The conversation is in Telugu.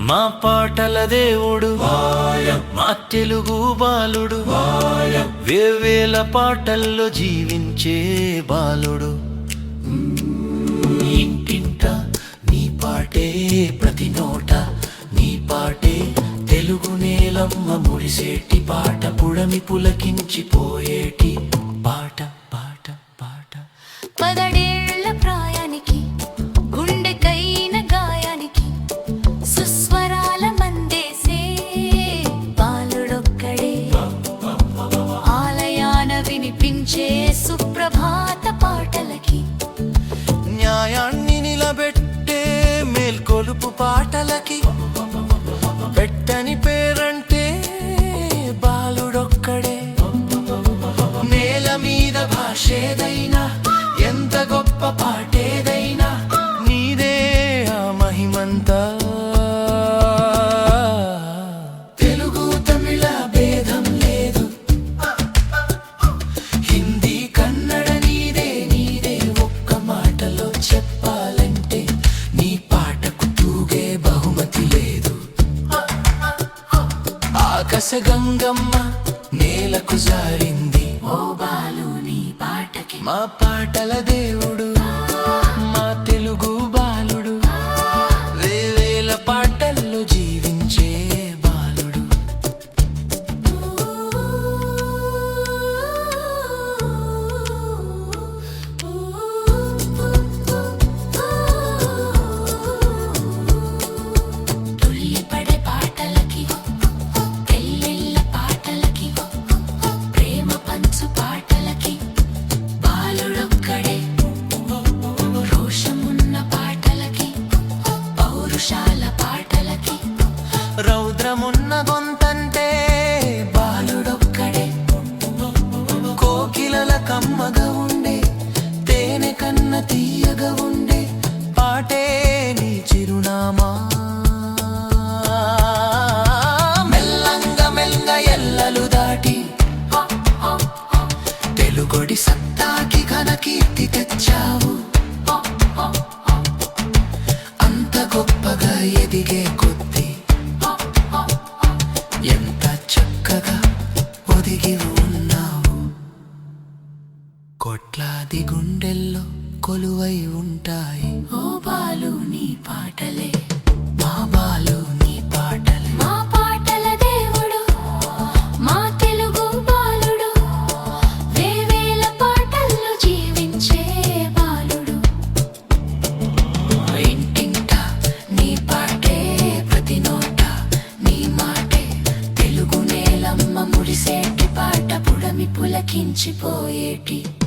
మా పాటల దేవుడు మా తెలుగు బాలుడు వేవేల పాటల్లో జీవించే బాలుడు. పాట పుడమి పులకించిపోయేటి పాట పాట పాట. పదడేళ్ళ ప్రాయానికి గుండెకైన గాయానికి సుస్వరాల మందేసే బాలుడొక్కడే. ఆలయాన వినిపించే సుప్రభాత పాటలకి న్యాయాన్ని నిలబెట్టే మేల్కొలుపు పాటలకి పెట్టని ఏదైనా ఎంత గొప్ప పాటేదైనా నీదే ఆ మహిమంతా. తెలుగు తమిళ భేదం లేదు. హిందీ కన్నడ నీదే నీదే ఒక్క మాటలో చెప్పాలంటే నీ పాటకు తూగే బహుమతి లేదు. ఆకాశ గంగమ్మ నేలకు జారింది. ఓ మా పాటల దేవుడు. తెచ్చావు. అంత గొప్పగా ఎదిగే కొద్దీ ఎంత చక్కగా ఒదిగి ఉన్నావు. కోట్లాది గుండెల్లో కొలువై ఉంటాయి. ఓ బాలు నీ పాటలే. మా బాలు తెలుగు